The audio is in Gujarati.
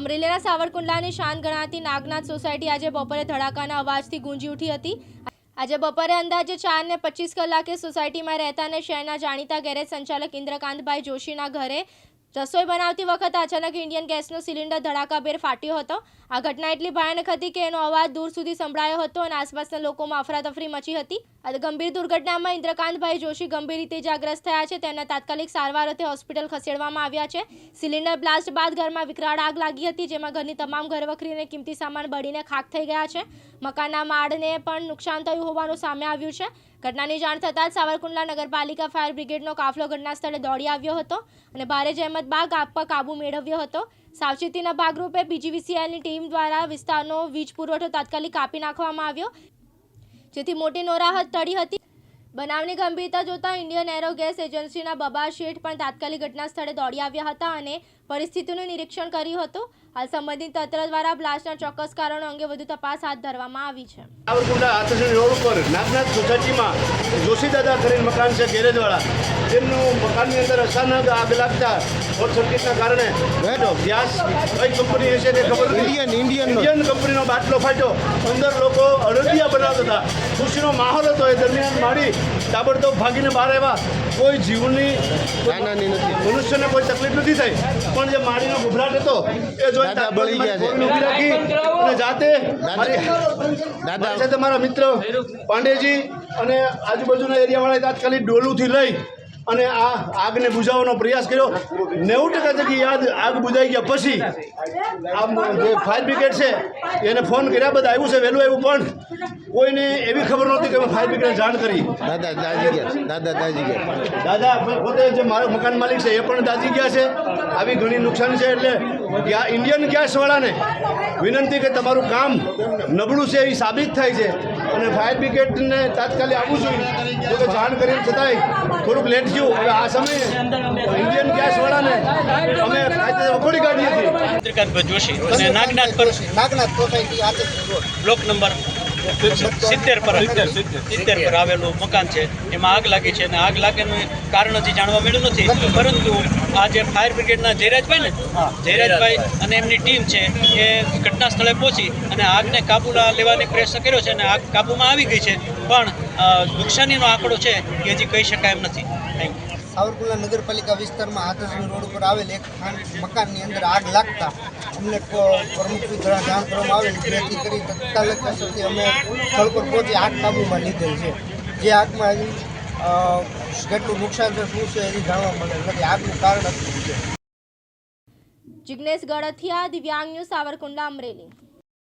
અમરેલીના સાવરકુંડલાની શાન ગણાતી નાગનાથ સોસાયટી આજે બપોરે ધડાકાના અવાજથી ગુંજી ઉઠી હતી. આજે બપોરે અંદાજે ચાર ને પચીસ કલાકે સોસાયટીમાં રહેતા અને શહેરના જાણીતા ગેરેજ સંચાલક ઇન્દ્રકાંતભાઈ જોશીના ઘરે રસોઈ બનાવતી વખતે અચાનક ઇન્ડિયન ગેસનો સિલિન્ડર ધડાકાભેર ફાટ્યો હતો. આ ઘટના એટલી ભયાનક હતી કે એનો અવાજ દૂર સુધી સંભળાયો હતો અને આસપાસના લોકોમાં અફરાતફરી મચી હતી. આ ગંભીર દુર્ઘટનામાં ઇન્દ્રકાંતભાઈ જોશી ગંભીર રીતે ઇજાગ્રસ્ત થયા છે. તેમને તાત્કાલિક સારવાર અર્થે હોસ્પિટલ ખસેડવામાં આવ્યા છે. સિલિન્ડર બ્લાસ્ટ બાદ ઘરમાં વિકરાળ આગ લાગી હતી, જેમાં ઘરની તમામ ઘરવખરી અને કિંમતી સામાન બળીને ખાખ થઈ ગયા છે. મકાનના માળને પણ નુકસાન થયું હોવાનું સામે આવ્યું છે. ઘટનાની જાણ થતાં જ સાવરકુંડલા નગરપાલિકા ફાયર બ્રિગેડનો કાફલો ઘટના સ્થળે દોડી આવ્યો હતો અને ભારે જહેમત બાગ આગ પર કાબુ મેળવ્યો હતો. સાવચેતીના ભાગરૂપે બીજીવીસીએલની ટીમ દ્વારા વિસ્તારનો વીજ પુરવઠો તાત્કાલિક કાપી નાખવામાં આવ્યો. જેથી મોટી નોરાહત ટળી હતી. બનાવની ગંભીરતા જોતા ઇન્ડિયન એરો ગેસ એજન્સીના બબા શેઠ પણ તાત્કાલિક ઘટના સ્થળે દોડી આવ્યા હતા અને પરિસ્થિતિનું નિરીક્ષણ કર્યું હતું. હાલ સંબંધિત તંત્ર દ્વારા બ્લાસ્ટના ચોક્કસ કારણો અંગે વધુ તપાસ હાથ ધરવામાં આવી છે. સાવરકુંડલા રોડ ઉપર નાગનાથ સોસાયટીમાં જોશી દાદા કરીને મકાન છે ગેરેજવાળા તેમનું મકાનની અંદર અચાનક આગ લાગતા શોર્ટ સર્કિટના કારણે ગેસ કઈ કંપની હશે તે ખબર ઇન્ડિયન ઇન્ડિયન ઇન્ડિયન કંપનીનો બાટલો ફાટ્યો. અંદર લોકો અડદિયા બનાવતા હતા. ખુશીનો માહોલ હતો. એ દરમિયાન મારી તાબડતોબ ભાગીને બહાર આવ્યા. કોઈ જીવની નથી. મનુષ્યને કોઈ તકલીફ નથી થઈ. પણ જે મારીનો ગભરાટ હતો એ જોઈ બળી ગયા છે. ઊભી રાખી અને જાતે મારી સાથે મારા મિત્ર પાંડેજી અને આજુબાજુના એરિયાવાળાએ તાત્કાલિક ડોલુથી લઈ અને આ આગને બુઝાવવાનો પ્રયાસ કર્યો. નેવું ટકા જગ્યાએ યાદ આગ બુઝાઈ ગયા પછી આ જે ફાયર બ્રિગેડ છે એને ફોન કર્યા બધા આવ્યું છે વહેલું આવ્યું પણ કોઈને એવી ખબર નહોતી કે ફાયર બ્રિગેડ જાણ કરી. દાદા દાજી ગયા દાદા દાજી ગયા. દાદા પોતે જે મારો મકાન માલિક છે એ પણ દાજી ગયા છે. આવી ઘણી નુકસાન છે એટલે ઇન્ડિયન ગેસવાળાને વિનંતી કે તમારું કામ નબળું છે એ સાબિત થાય છે. અને ફાયર બ્રિગેડને તાત્કાલિક આવવું જોઈએ. જો કે જાણ કરીને છતાંય થોડુંક લેટ થયું. હવે આ સમયે ઇન્ડિયન ગેસવાળાને અમે વખોડી કાઢીએ છીએ. ચંદ્રકાંતભાઈ જોશી નાગનાથ પર નાગનાથ સોસાયટી બ્લોક નંબર સિત્તેર પર સિત્તેર પર આવેલું મકાન છે એમાં આગ લાગી છે અને આગ લાગેનું કારણ હજી જાણવા મળ્યું નથી પરંતુ આ જે ફાયર બ્રિગેડના જયરાજભાઈ ને જયરાજભાઈ અને એમની ટીમ છે એ ઘટના સ્થળે પહોંચી અને આગને કાબુ લેવાની પ્રયત્ન કર્યો છે અને આગ કાબૂમાં આવી ગઈ છે પણ નુકસાનીનો આંકડો છે કે હજી કહી શકાય એમ નથી. થેન્ક યુ સાવરકુંડલા નગરપાલિકા વિસ્તારમાં આતરસણી રોડ ઉપર આવેલ એક ખાન મકાનની અંદર આગ લાગતા અમને પ- દ્વારા જાણ કરવામાં આવેલ જેથી કરી તત્કાલિક અસરથી અમે સ્થળ પર પહોંચી આગ કાબૂમાં લીધેલ છે. જે આગમાં હજી કેટલું નુકસાન છે શું છે એની જાણવા મળેલ નથી. આગનું કારણ હતું છે? જિગ્નેશ ગળથિયા દિવ્યાંગ ન્યૂઝ સાવરકુંડલા અમરેલી.